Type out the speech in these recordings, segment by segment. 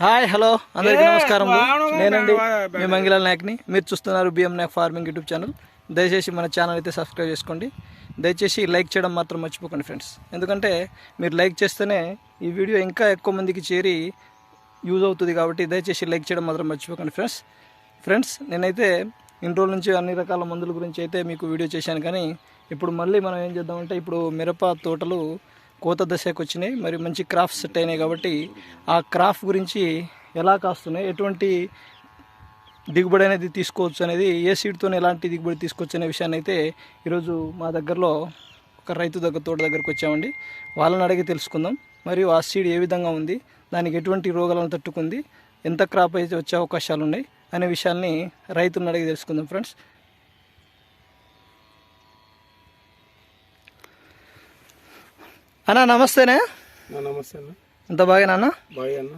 Hi hello. అందరికీ నమస్కారం. నేనండి మీ మంగిలాల్ నాయక్ని. మీరు చూస్తున్నారు BM Naik farming YouTube channel. దయచేసి మన ఛానల్ అయితే సబ్స్క్రైబ్ చేసుకోండి. దయచేసి లైక్ చేయడం మాత్రం మర్చిపోకండి ఫ్రెండ్స్. ఎందుకంటే మీరు లైక్ చేస్తేనే ఈ వీడియో ఇంకా ఎక్కువ మందికి చేరి యూజ్ అవుతుంది కాబట్టి దయచేసి లైక్ చేయడం మాత్రం మర్చిపోకండి ఫ్రెండ్స్. ఫ్రెండ్స్ నేనైతే ఇన్ని రోజుల నుంచి అన్ని రకాల మందుల గురించి అయితే మీకు వీడియో చేశాను కానీ ఇప్పుడు మళ్ళీ మనం ఏం చేద్దామంటే ఇప్పుడు మిరప తోటలు కోత దశకు వచ్చినాయి. మరి మంచి క్రాఫ్ట్ సెట్ అయినాయి కాబట్టి ఆ క్రాఫ్ట్ గురించి ఎలా కాస్తున్నాయి? ఎటువంటి దిగుబడి అనేది తీసుకోవచ్చు అనేది ఏ సీడ్తో ఎలాంటి దిగుబడి తీసుకోవచ్చు అనే విషయాన్ని అయితే ఈరోజు మా దగ్గరలో ఒక రైతు దగ్గర తోట దగ్గరకు వచ్చామండి. వాళ్ళని అడిగి తెలుసుకుందాం. మరియు ఆ సీడ్ ఏ విధంగా ఉంది దానికి ఎటువంటి రోగాలను తట్టుకుంది ఎంత క్రాప్ అయితే వచ్చే అవకాశాలు ఉన్నాయి అనే విషయాల్ని రైతులను అడిగి తెలుసుకుందాం ఫ్రెండ్స్. అన్న నమస్తేనే. నమస్తే అన్న. అంత బాగా అన్న? బాయ్ అన్న.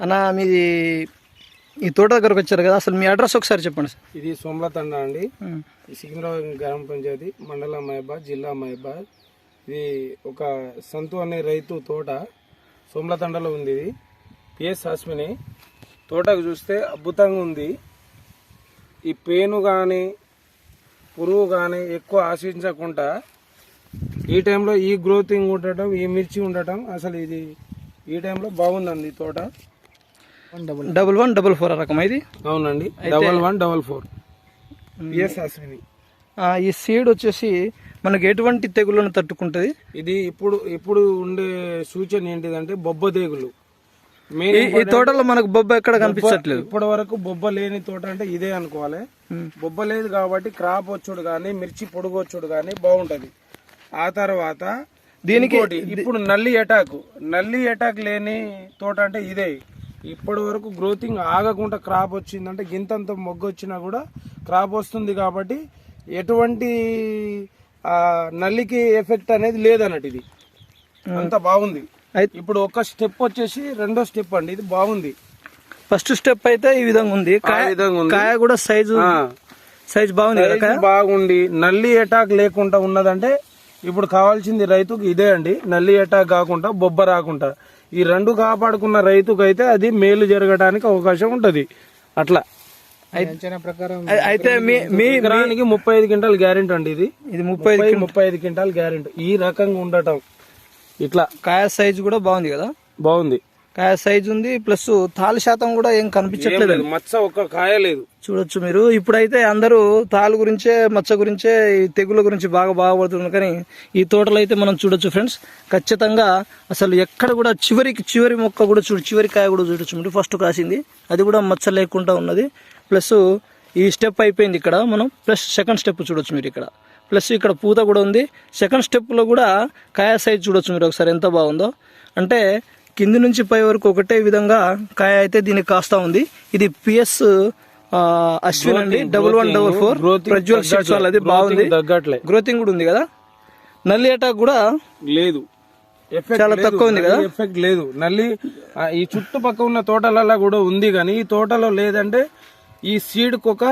అన్న మీది ఈ తోట దగ్గరకు వచ్చారు కదా అసలు మీ అడ్రస్ ఒకసారి చెప్పండి సార్. ఇది సోమలతండ అండి. సికింద్రాబాద్ గ్రామ పంచాయతీ మండలం మహబాద్ జిల్లా మహబాద్. ఇది ఒక సంతు అనే రైతు తోట సోమలతండలో ఉంది ఇది. పిఎస్ హాస్మిని తోటకు చూస్తే అద్భుతంగా ఉంది. ఈ పేను కానీ పురుగు కానీ ఎక్కువ ఆశించకుండా ఈ టైంలో ఈ గ్రోతింగ్ ఉండటం ఈ మిర్చి ఉండటం అసలు ఇది ఈ టైంలో బాగుందండి తోట. డబుల్ వన్ డబుల్ ఫోర్ రకం ఇది? అవునండి. Double one double four. హాస్మిని ఆ, ఈ సీడ్ వచ్చేసి మనకి ఎటువంటి తెగుళ్ళను తట్టుకుంటుంది? ఇది ఇప్పుడు ఇప్పుడు ఉండే సూచన ఏంటిదంటే బొబ్బ తెగులు ఈ తోటలో మనకు బొబ్బ ఎక్కడ కనిపించట్లేదు? ఇప్పటి వరకు బొబ్బ లేని తోట అంటే ఇదే అనుకోవాలి. బొబ్బ లేదు కాబట్టి క్రాప్ వచ్చుడు కానీ మిర్చి పొడుగు వచ్చుడు కానీ బాగుంటది. ఆ తర్వాత దీనికి ఇప్పుడు నల్లి అటాక్ నల్లి అటాక్ లేని తోట అంటే ఇదే. ఇప్పటి వరకు గ్రోతింగ్ ఆగకుండా క్రాప్ వచ్చిందంటే గింతంత మొగ్గు వచ్చినా కూడా క్రాప్ వస్తుంది కాబట్టి ఎటువంటి నల్లికి ఎఫెక్ట్ అనేది లేదన్నట్టు ఇది. అంత బాగుంది. ఇప్పుడు ఒక స్టెప్ వచ్చేసి రెండో స్టెప్ అండి. ఇది బాగుంది. ఫస్ట్ స్టెప్ అయితే ఈ విధంగా ఉంది. కాయ కూడా సైజు. సైజ్ బాగుంది బాగుండి నల్లి అటాక్ లేకుండా ఉన్నదంటే ఇప్పుడు కావాల్సింది రైతుకు ఇదే అండి. నల్లి అటాక్ కాకుండా బొబ్బ రాకుండా. ఈ రెండు కాపాడుకున్న రైతుకు అయితే అది మేలు జరగడానికి అవకాశం ఉంటది. అట్లా. అయి- అయితే మీ మీ ఎకరానికి ముప్పై ఐదు క్వింటాల్ గ్యారెంటీ అండి ఇది. ఇది ముప్పై ముప్పై ముప్పై ఐదు క్వింటాల్ గ్యారెంటీ. ఈ రకంగా ఉండటం. ఇట్లా. కాయ సైజు కూడా బాగుంది కదా? బాగుంది. కాయ సైజు ఉంది ప్లస్ తాలు శాతం కూడా ఏం కనిపించట్లేదు. లేదు, మచ్చ ఒక్క కాయ లేదు. చూడొచ్చు మీరు. ఇప్పుడైతే అందరూ తాలు గురించే మచ్చ గురించే ఈ తెగుల గురించి బాగా బాగుపడుతున్నారు కానీ ఈ తోటలో అయితే మనం చూడొచ్చు ఫ్రెండ్స్. ఖచ్చితంగా అసలు ఎక్కడ కూడా చివరికి చివరి మొక్క కూడా చూడు చివరి కాయ కూడా చూడొచ్చు మీరు. ఫస్ట్ కాసింది. అది కూడా మచ్చ లేకుండా ఉన్నది. ప్లస్ ఈ స్టెప్ అయిపోయింది ఇక్కడ మనం. ప్లస్ సెకండ్ స్టెప్ చూడొచ్చు మీరు ఇక్కడ. ప్లస్ ఇక్కడ పూత కూడా ఉంది. సెకండ్ స్టెప్లో కూడా కాయ సైజ్ చూడొచ్చు మీరు ఒకసారి ఎంత బాగుందో. అంటే కింది నుంచి పై వరకు ఒకటే విధంగా కాయ అయితే దీనికి కాస్తా ఉంది. ఇది పిఎస్ అశ్విన్ అండి. Double one double four Prajwal six వాళ్ళది బాగుంది. తగ్గట్లే గ్రోతింగ్ కూడా ఉంది కదా? నల్లి అటాక్ కూడా లేదు. ఎఫెక్ట్ చాలా. తక్కువ ఉంది కదా? ఎఫెక్ట్ లేదు. నల్లి ఈ చుట్టుపక్కల ఉన్న తోటలలో కూడా ఉంది కానీ ఈ తోటలో లేదంటే ఈ సీడ్ ఒక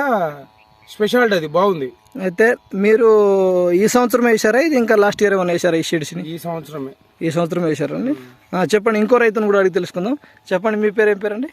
స్పెషాలిటీ అది బాగుంది. అయితే మీరు ఈ సంవత్సరం వేసారా ఇది ఇంకా లాస్ట్ ఇయర్ ఏమైనా వేసారా ఈ షీడ్స్ని? ఈ సంవత్సరమే. ఈ సంవత్సరం వేసారండి ఆ, చెప్పండి ఇంకో రైతును కూడా అడిగి తెలుసుకుందాం. చెప్పండి మీ పేరు ఏం పేరండి?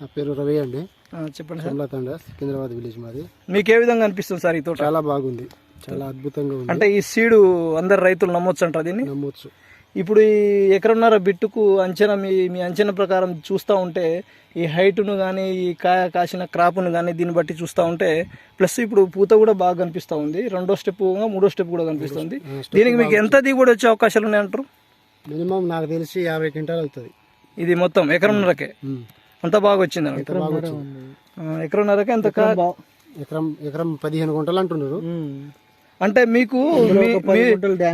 నా పేరు రవి అండి. ఆ, చెప్పండి సార్. కమలాతండ సికింద్రాబాద్ విలేజ్ మాది. మీకు ఏ విధంగా అనిపిస్తుంది సార్ ఈ తోట? చాలా బాగుంది. చాలా అద్భుతంగా ఉంది. అంటే ఈ సీడు అందరు రైతులు నమ్మొచ్చు అంటారు దీన్ని? నమ్మొచ్చు. ఇప్పుడు ఈ ఎకరన్నర బిట్టుకు అంచనా మీ మీ అంచనా ప్రకారం చూస్తూ ఉంటే ఈ హైట్ను కానీ ఈ కాయ కాసిన క్రాప్ను కానీ దీన్ని బట్టి చూస్తూ ఉంటే ప్లస్ ఇప్పుడు పూత కూడా బాగా కనిపిస్తూ ఉంది. రెండో స్టెప్ మూడో స్టెప్ కూడా కనిపిస్తుంది. దీనికి మీకు ఎంత దిగుబడి వచ్చే అవకాశాలు ఉన్నాయంటారు మినిమం నాకు తెలిసి యాభై క్వింటాల్ అవుతుంది. ఇది మొత్తం ఎకరంన్నరకే? అంత బాగా వచ్చింది? ఎకరంన్నరకే అంత కా- ఎకరం ఎకరం పదిహేను గుంటలు అంటున్నారు. అంటే మీకు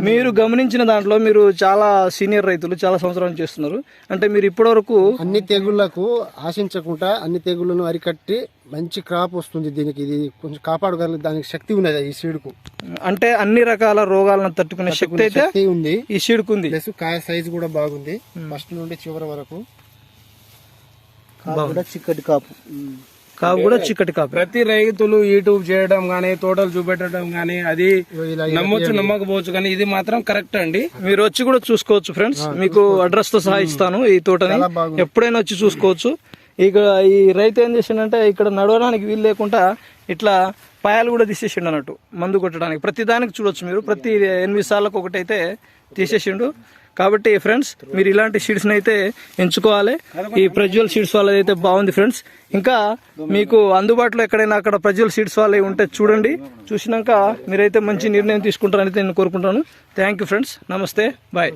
మీరు గమనించిన దాంట్లో మీరు చాలా సీనియర్ రైతులు చాలా సంవత్సరాలు చేస్తున్నారు. అంటే మీరు ఇప్పటివరకు అన్ని తెగుళ్ళకు ఆశించకుండా అన్ని తెగుళ్ళను అరికట్టి మంచి క్రాప్ వస్తుంది దీనికి. ఇది కొంచెం కాపాడగల దానికి శక్తి ఉన్నది ఈ సీడ్కు. అంటే అన్ని రకాల రోగాలను తట్టుకునే శక్తి అయితే ఉంది. ఈ సీడ్కు ఉంది ప్లస్ కాయ సైజు కూడా బాగుంది. ఫస్ట్ నుండి చివరి వరకు. కాపు కూడా చిక్కటి కాపు. కాపు కూడా చిక్కటి కాపు. ప్రతి రైతులు యూట్యూబ్ చేయడం గానీ తోటలు చూపెట్టడం గానీ అది నమ్మొచ్చు నమ్మకపోవచ్చు కానీ ఇది మాత్రం కరెక్ట్ అండి. మీరు వచ్చి కూడా చూసుకోవచ్చు ఫ్రెండ్స్. మీకు అడ్రస్తో సహా ఇస్తాను ఈ తోటని. ఎప్పుడైనా వచ్చి చూసుకోవచ్చు. ఇక ఈ రైతు ఏం చేసిండంటే ఇక్కడ నడవడానికి వీలు లేకుండా ఇట్లా పాయాలు కూడా తీసేసిండు అన్నట్టు మందు కొట్టడానికి. ప్రతి దానికి చూడొచ్చు మీరు. ప్రతి ఎనిమిది సార్లకు ఒకటైతే తీసేసిండు. కాబట్టి ఫ్రెండ్స్ మీరు ఇలాంటి సీడ్స్ అయితే ఎంచుకోవాలి. ఈ ప్రజ్వల్ సీడ్స్ వాళ్ళది అయితే బాగుంది ఫ్రెండ్స్ ఇంకా మీకు అందుబాటులో ఎక్కడైనా అక్కడ ప్రజ్వల్ సీడ్స్ వాళ్ళవి ఉంటే చూడండి. చూసినాక మీరైతే మంచి నిర్ణయం తీసుకుంటారని నేను కోరుకుంటాను. థ్యాంక్ యూ ఫ్రెండ్స్ నమస్తే. బాయ్